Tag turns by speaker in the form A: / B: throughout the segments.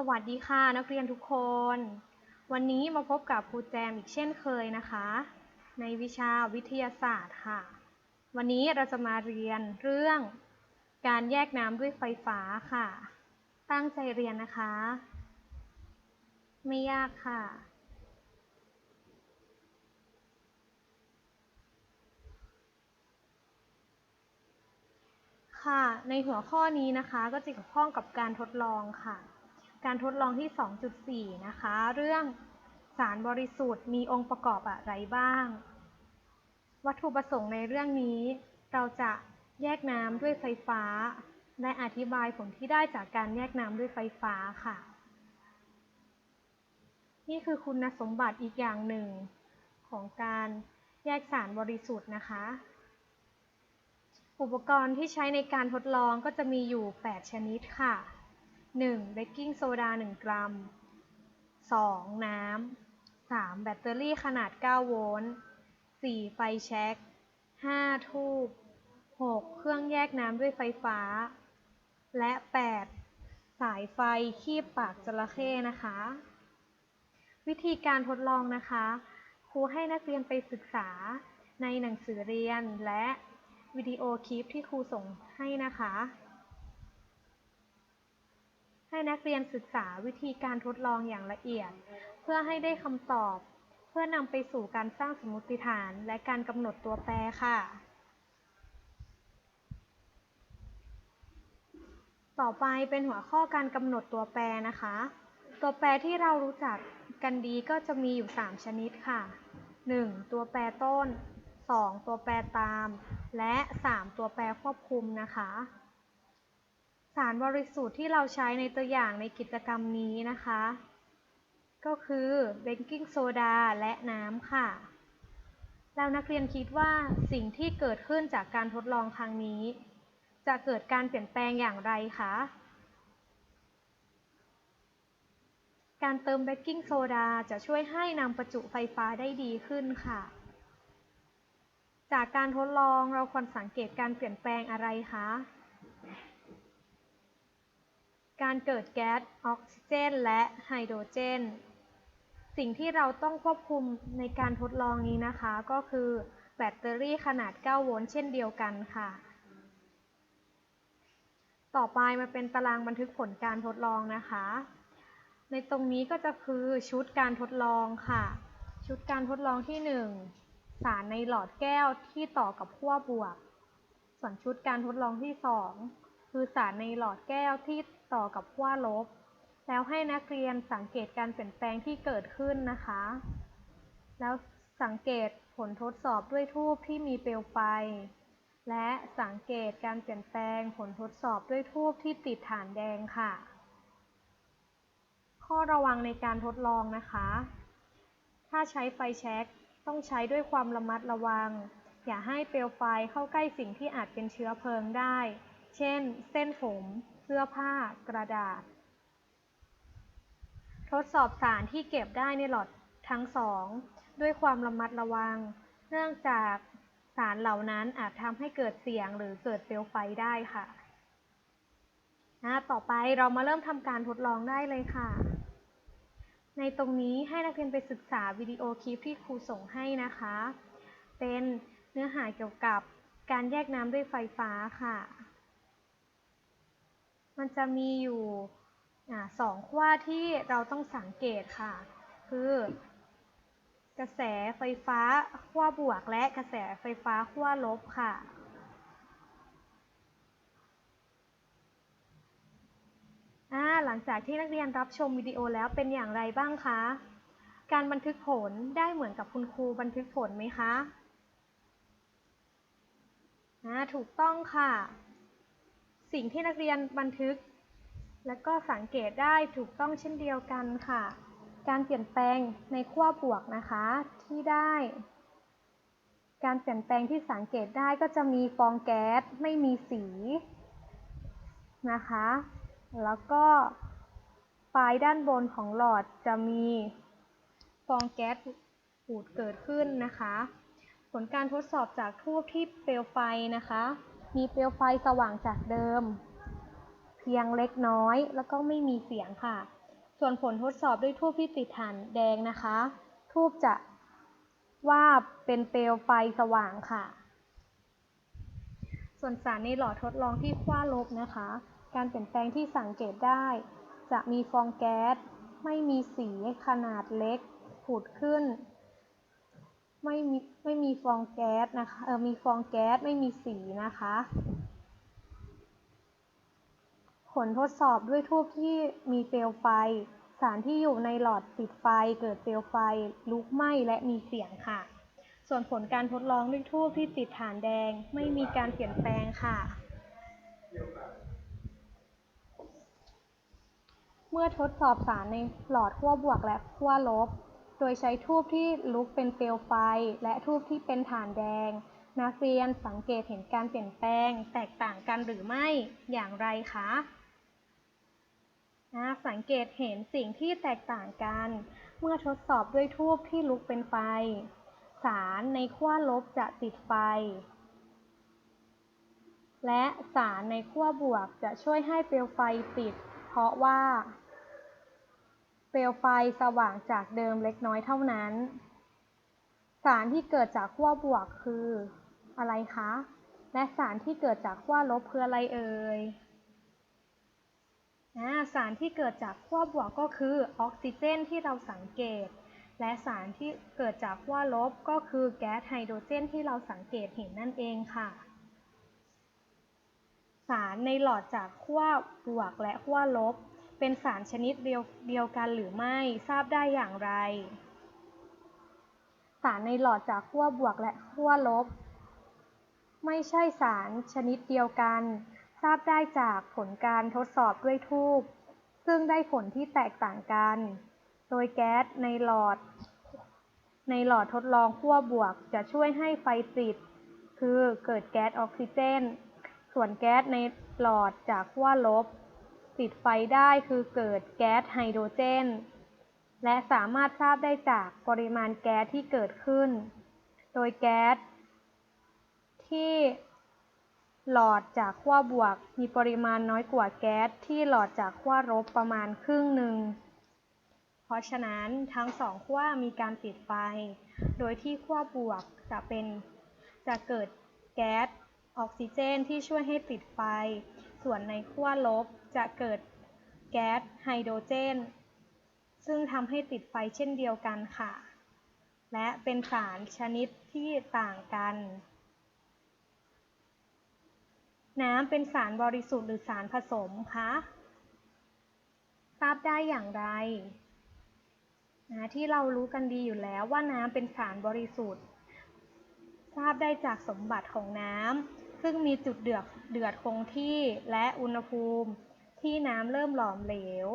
A: สวัสดีค่ะนักเรียนทุกคน วันนี้มาพบกับครูแจมอีกเช่นเคยนะคะ ในวิชาวิทยาศาสตร์ค่ะ วันนี้เราจะมาเรียนเรื่องการแยกน้ำด้วยไฟฟ้าค่ะ ตั้งใจเรียนนะคะ ไม่ยากค่ะ ค่ะ ในหัวข้อนี้นะคะก็จะเกี่ยวข้องกับการทดลองค่ะ การทดลองที่ 2.4 นะคะ เรื่องสารบริสุทธิ์มีองค์ประกอบอะไรบ้าง วัตถุประสงค์ในเรื่องนี้ เราจะแยกน้ำด้วยไฟฟ้า และอธิบายผลที่ได้จากการแยกน้ำด้วยไฟฟ้าค่ะ นี่คือคุณสมบัติอีกอย่างหนึ่ง ของการแยกสารบริสุทธิ์นะคะ อุปกรณ์ที่ใช้ในการทดลองก็จะมีอยู่ 8 ชนิดค่ะ 1. เบกกิ้งโซดา 1 กรัม 2. น้ำ 3. แบตเตอรี่ขนาด 9 โวลต์ 4. ไฟแช็ก 5. ทูบ 6. เครื่องแยกน้ำด้วยไฟฟ้า และ 8. สายไฟคีบปากจระเข้นะคะ วิธีการทดลองนะคะ ครูให้นักเรียนไปศึกษาในหนังสือเรียนและวิดีโอคลิปที่ครูส่งให้นะคะ ให้นักเรียนศึกษาวิธีการทดลองอย่างละเอียด เพื่อให้ได้คำตอบ เพื่อนำไปสู่การสร้างสมมติฐานและการกำหนดตัวแปรค่ะ ต่อไปเป็นหัวข้อการกำหนดตัวแปรนะคะ ตัวแปรที่เรารู้จักกันดีก็จะมีอยู่ 3 ชนิดค่ะ 1. ตัวแปรต้น 2. ตัวแปรตาม และ 3. ตัวแปรควบคุมนะคะ สารบริสุทธิ์ที่เราใช้ในตัวอย่างในกิจกรรมนี้นะคะ ก็คือเบกกิ้งโซดาและน้ำค่ะ แล้วนักเรียนคิดว่าสิ่งที่เกิดขึ้นจากการทดลองครั้งนี้ จะเกิดการเปลี่ยนแปลงอย่างไรคะ การเติมเบกกิ้งโซดาจะช่วยให้นำประจุไฟฟ้าได้ดีขึ้นค่ะ จากการทดลองเราควรสังเกตการเปลี่ยนแปลงอะไรคะ การเกิดแก๊สออกซิเจน และไฮโดรเจน สิ่งที่เราต้องควบคุมในการทดลองนี้นะคะ ก็คือแบตเตอรี่ขนาด 9 โวลต์เช่นเดียวกันค่ะ ต่อไปมาเป็นตารางบันทึกผลการทดลองนะคะ ในตรงนี้ก็จะคือชุดการทดลองค่ะ ชุดการทดลองที่ 1 สารในหลอดแก้วที่ต่อกับขั้วบวก ส่วนชุดการทดลองที่ 2 คือสารในหลอดแก้วที่ ต่อกับขั้วลบ แล้วให้นักเรียนสังเกตการเปลี่ยนแปลงที่เกิดขึ้นนะคะ แล้วสังเกตผลทดสอบด้วยทูบที่มีเปลวไฟ และสังเกตการเปลี่ยนแปลงผลทดสอบด้วยทูบที่ติดฐานแดงค่ะ ข้อระวังในการทดลองนะคะ ถ้าใช้ไฟแช็กต้องใช้ด้วยความระมัดระวัง อย่าให้เปลวไฟเข้าใกล้สิ่งที่อาจเป็นเชื้อเพลิงได้ เช่น เส้นผม เสื้อผ้ากระดาษ ทดสอบสารที่เก็บได้ในหลอดทั้งสอง ด้วยความระมัดระวัง เนื่องจากสารเหล่านั้นอาจทำให้เกิดเสียงหรือเกิดเปลวไฟได้ค่ะนะต่อไปเรามาเริ่มทำการทดลองได้เลยค่ะ ในตรงนี้ให้นักเรียนไปศึกษาวิดีโอคลิปที่ครูส่งให้นะคะ เป็นเนื้อหาเกี่ยวกับการแยกน้ำด้วยไฟฟ้าค่ะ มันจะมีอยู่สองขั้วที่เราต้องสังเกตค่ะ คือกระแสไฟฟ้าขั้วบวกและกระแสไฟฟ้าขั้วลบค่ะ หลังจากที่นักเรียนรับชมวิดีโอแล้วเป็นอย่างไรบ้างคะ การบันทึกผลได้เหมือนกับคุณครูบันทึกผลไหมคะถูกต้องค่ะ สิ่งที่นักเรียนบันทึก และก็สังเกตได้ถูกต้องเช่นเดียวกันค่ะ การเปลี่ยนแปลงในขั้วบวกนะคะที่ได้ การเปลี่ยนแปลงที่สังเกตได้ก็จะมีฟองแก๊สไม่มีสีนะคะ แล้วก็ปลายด้านบนของหลอดจะมีฟองแก๊สปูดเกิดขึ้นนะคะ ผลการทดสอบจากทูบที่เปลวไฟนะคะ มีเปลวไฟสว่างจากเดิม เพียงเล็กน้อยแล้วก็ไม่มีเสียงค่ะ ส่วนผลทดสอบด้วยทูบที่ติดฐานแดงนะคะ ทูบจะว่าเป็นเปลวไฟสว่างค่ะ ส่วนสารในหลอดทดลองที่ขั้วลบนะคะ การเปลี่ยนแปลงที่สังเกตได้ จะมีฟองแก๊ส ไม่มีสีขนาดเล็ก ผุดขึ้น ไม่มีไม่มีฟองแก๊สนะคะเออมีฟองแก๊สไม่มีสีนะคะ ผลทดสอบด้วยทูบที่มีเปลวไฟ สารที่อยู่ในหลอดติดไฟ เกิดเปลวไฟ ลุกไหม้และมีเสียงค่ะ ส่วนผลการทดลองด้วยทูบที่ติดฐานแดง ไม่มีการเปลี่ยนแปลงค่ะ เมื่อทดสอบสารในหลอดขั้วบวกและขั้วลบ โดยใช้ทูบที่ลุกเป็นเปลวไฟ และทูบที่เป็นฐานแดง นักเรียนสังเกตเห็นการเปลี่ยนแปลง แตกต่างกันหรือไม่อย่างไรคะนะสังเกตเห็นสิ่งที่แตกต่างกัน เมื่อทดสอบด้วยทูบที่ลุกเป็นไฟ สารในขั้วลบจะติดไฟ และสารในขั้วบวกจะช่วยให้เปลวไฟติด เพราะว่า เปลวไฟสว่างจากเดิมเล็กน้อยเท่านั้น สารที่เกิดจากขั้วบวกคืออะไรคะ และสารที่เกิดจากขั้วลบคืออะไรเอ่ยนะสารที่เกิดจากขั้วบวกก็คือออกซิเจนที่เราสังเกต และสารที่เกิดจากขั้วลบก็คือแก๊สไฮโดรเจนที่เราสังเกตเห็นนั่นเองค่ะ สารในหลอดจากขั้วบวกและขั้วลบ เป็นสารชนิดเดียวเดียวกันหรือไม่ทราบได้อย่างไร สารในหลอดจากขั้วบวกและขั้วลบ ไม่ใช่สารชนิดเดียวกัน ทราบได้จากผลการทดสอบด้วยทูบซึ่งได้ผลที่แตกต่างกัน โดยแก๊สในหลอด ในหลอดทดลองขั้วบวกจะช่วยให้ไฟติด คือเกิดแก๊สออกซิเจน ส่วนแก๊สในหลอดจากขั้วลบ ติดไฟได้คือเกิดแก๊สไฮโดรเจน และสามารถทราบได้จากปริมาณแก๊สที่เกิดขึ้น โดยแก๊สที่หลอดจากขั้วบวกมีปริมาณน้อยกว่าแก๊สที่หลอดจากขั้วลบประมาณครึ่งหนึ่ง เพราะฉะนั้นทั้งสองขั้วมีการติดไฟ โดยที่ขั้วบวกจะเป็นจะเกิดแก๊สออกซิเจนที่ช่วยให้ติดไฟ ส่วนในขั้วลบ จะเกิดแก๊สไฮโดรเจน ซึ่งทำให้ติดไฟเช่นเดียวกันค่ะ และเป็นสารชนิดที่ต่างกัน น้ำเป็นสารบริสุทธิ์หรือสารผสมคะทราบได้อย่างไรนะที่เรารู้กันดีอยู่แล้วว่าน้ำเป็นสารบริสุทธิ์ ทราบได้จากสมบัติของน้ำซึ่งมีจุดเดือดเดือดคงที่และอุณหภูมิ ที่น้ำเริ่มหลอมเหลว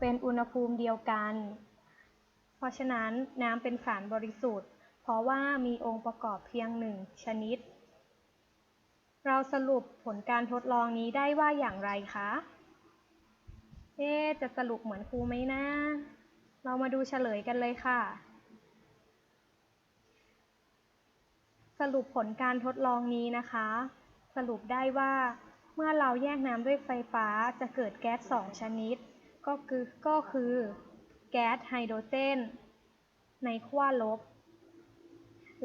A: เป็นอุณหภูมิเดียวกัน เพราะฉะนั้นน้ำเป็นสารบริสุทธิ์ เพราะว่ามีองค์ประกอบเพียงหนึ่งชนิด เราสรุปผลการทดลองนี้ได้ว่าอย่างไรคะ เอ๊จะสรุปเหมือนครูไหมนะ เรามาดูเฉลยกันเลยค่ะสรุปผลการทดลองนี้นะคะ สรุปได้ว่า เมื่อเราแยกน้ำด้วยไฟฟ้าจะเกิดแก๊สสองชนิด ก็คือก็คือแก๊สไฮโดรเจน ในขั้วลบ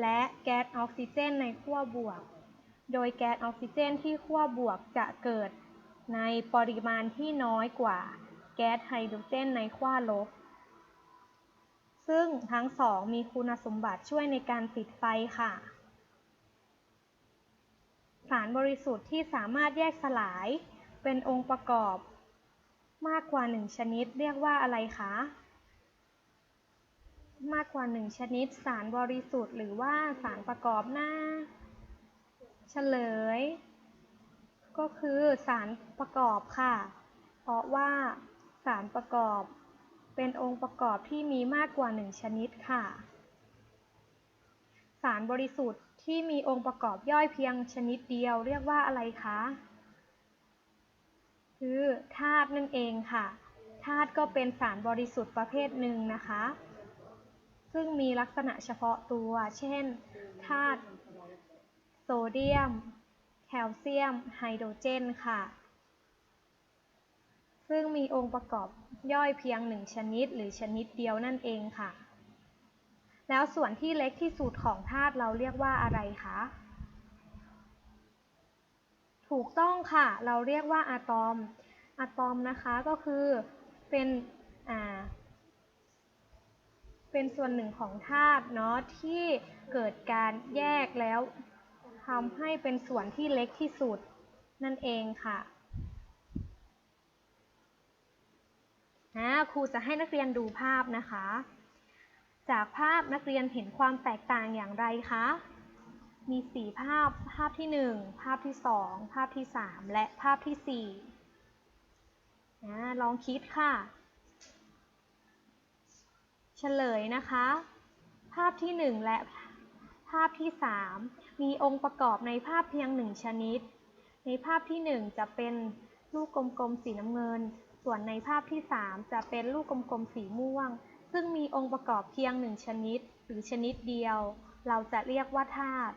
A: และแก๊สออกซิเจนในขั้วบวก โดยแก๊สออกซิเจนที่ขั้วบวกจะเกิดในปริมาณที่น้อยกว่าแก๊สไฮโดรเจนในขั้วลบ ซึ่งทั้งสองมีคุณสมบัติช่วยในการติดไฟค่ะ สารบริสุทธิ์ที่สามารถแยกสลาย เป็นองค์ประกอบ มากกว่าหนึ่งชนิด เรียกว่าอะไรคะ มากกว่าหนึ่งชนิด สารบริสุทธิ์หรือว่าสารประกอบหน้า เฉลย ก็คือสารประกอบค่ะ เพราะว่าสารประกอบเป็นองค์ประกอบที่มีมากกว่าหนึ่งชนิดค่ะ สารบริสุทธิ์ ที่มีองค์ประกอบย่อยเพียงชนิดเดียวเรียกว่าอะไรคะ คือธาตุนั่นเองค่ะธาตุก็เป็นสารบริสุทธิ์ประเภทหนึ่งนะคะ ซึ่งมีลักษณะเฉพาะตัว เช่นธาตุโซเดียม แคลเซียม ไฮโดรเจนค่ะ ซึ่งมีองค์ประกอบย่อยเพียงหนึ่งชนิดหรือชนิดเดียวนั่นเองค่ะ แล้วส่วนที่เล็กที่สุดของธาตุเราเรียกว่าอะไรคะ ถูกต้องค่ะ เราเรียกว่าอะตอม อะตอมนะคะก็คือเป็นอ่าเป็นส่วนหนึ่งของธาตุเนาะที่เกิดการแยกแล้วทำให้เป็นส่วนที่เล็กที่สุดนั่นเองค่ะนะครูจะให้นักเรียนดูภาพนะคะ จากภาพนักเรียนเห็นความแตกต่างอย่างไรคะ มีสี่ภาพ ภาพที่หนึ่งภาพที่สองภาพที่สามและภาพที่สี่นะลองคิดค่ะ เฉลยนะคะ ภาพที่หนึ่งและภาพที่สามมีองค์ประกอบในภาพเพียงหนึ่งชนิด ในภาพที่หนึ่งจะเป็นลูกกลมๆสีน้ำเงิน ส่วนในภาพที่สามจะเป็นลูกกลมๆสีม่วง ซึ่งมีองค์ประกอบเพียงหนึ่งชนิด หรือชนิดเดียว เราจะเรียกว่าธาตุ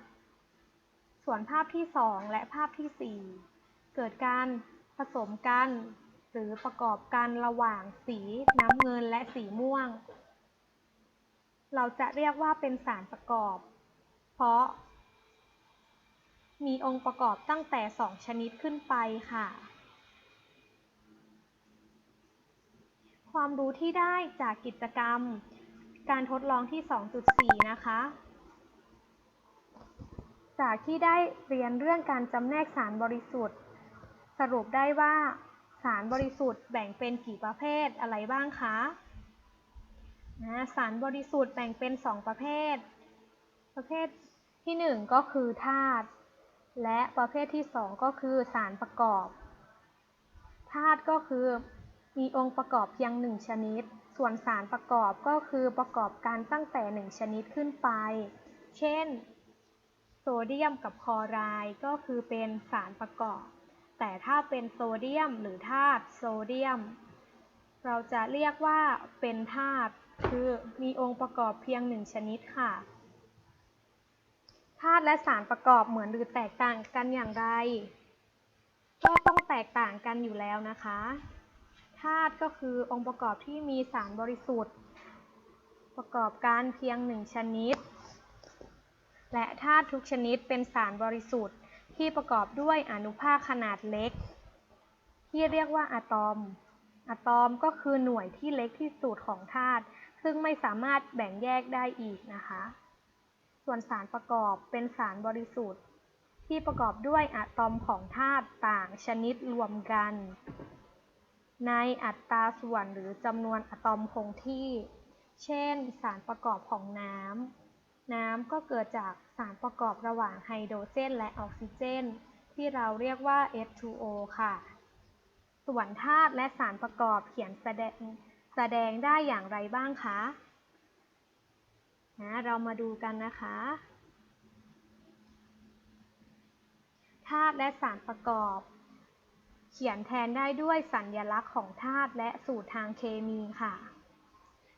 A: ส่วนภาพที่สองและภาพที่สี่เกิดการผสมกัน หรือประกอบกันระหว่างสีน้ำเงินและสีม่วง เราจะเรียกว่าเป็นสารประกอบ เพราะ มีองค์ประกอบตั้งแต่สองชนิดขึ้นไปค่ะ ความรู้ที่ได้จากกิจกรรม การทดลองที่ 2.4 นะคะ จากที่ได้เรียนเรื่องการจำแนกสารบริสุทธิ์ สรุปได้ว่า สารบริสุทธิ์แบ่งเป็นกี่ประเภทอะไรบ้างคะนะสารบริสุทธิ์แบ่งเป็น 2 ประเภท ประเภทที่ 1 ก็คือธาตุและประเภทที่ 2 ก็คือสารประกอบธาตุก็คือ มีองค์ประกอบเพียงหนึ่งชนิด ส่วนสารประกอบก็คือประกอบการตั้งแต่หนึ่งชนิดขึ้นไป เช่น โซเดียมกับคลอไรด์ก็คือเป็นสารประกอบ แต่ถ้าเป็นโซเดียมหรือธาตุโซเดียม เราจะเรียกว่าเป็นธาตุ คือมีองค์ประกอบเพียงหนึ่งชนิดค่ะ ธาตุและสารประกอบเหมือนหรือแตกต่างกันอย่างไร ก็ต้องแตกต่างกันอยู่แล้วนะคะ ธาตุก็คือองค์ประกอบที่มีสารบริสุทธิ์ ประกอบการเพียงหนึ่งชนิด และธาตุทุกชนิดเป็นสารบริสุทธิ์ ที่ประกอบด้วยอนุภาคขนาดเล็ก ที่เรียกว่าอะตอม อะตอมก็คือหน่วยที่เล็กที่สุดของธาตุซึ่งไม่สามารถแบ่งแยกได้อีกนะคะ ส่วนสารประกอบเป็นสารบริสุทธิ์ ที่ประกอบด้วยอะตอมของธาตุต่างชนิดรวมกัน ในอัตราส่วนหรือจำนวนอะตอมคงที่ เช่น สารประกอบของน้ำ น้ำก็เกิดจากสารประกอบระหว่างไฮโดรเจน และออกซิเจน ที่เราเรียกว่า H2O ค่ะ ส่วนธาตุและสารประกอบเขียนแสดงแสดงได้อย่างไรบ้างคะนะเรามาดูกันนะคะ ธาตุและสารประกอบ ขียนแทนได้ด้วยสัญลักษณ์ของธาตุและสูตรทางเคมีค่ะ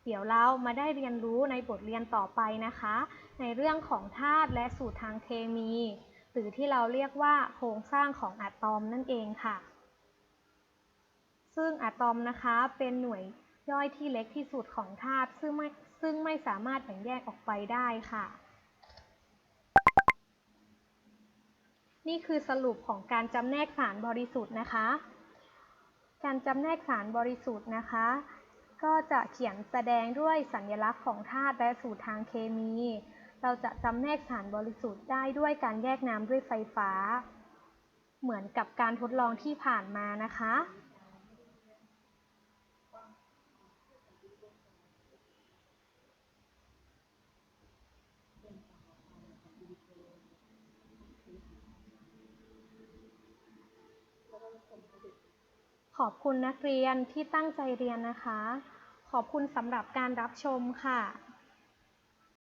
A: เดี๋ยวเรามาได้เรียนรู้ในบทเรียนต่อไปนะคะ ในเรื่องของธาตุและสูตรทางเคมี หรือที่เราเรียกว่าโครงสร้างของอะตอมนั่นเองค่ะ ซึ่งอะตอมนะคะเป็นหน่วยย่อยที่เล็กที่สุดของธาตุซึ่งไม่ซึ่งไม่สามารถแบ่งแยกออกไปได้ค่ะ นี่คือสรุปของการจำแนกสารบริสุทธิ์นะคะ การจำแนกสารบริสุทธิ์นะคะ ก็จะเขียนแสดงด้วยสัญลักษณ์ของธาตุและสูตรทางเคมี เราจะจำแนกสารบริสุทธิ์ได้ด้วยการแยกน้ำด้วยไฟฟ้า เหมือนกับการทดลองที่ผ่านมานะคะ ขอบคุณนักเรียนที่ตั้งใจเรียนนะคะ ขอบคุณสำหรับการรับชมค่ะ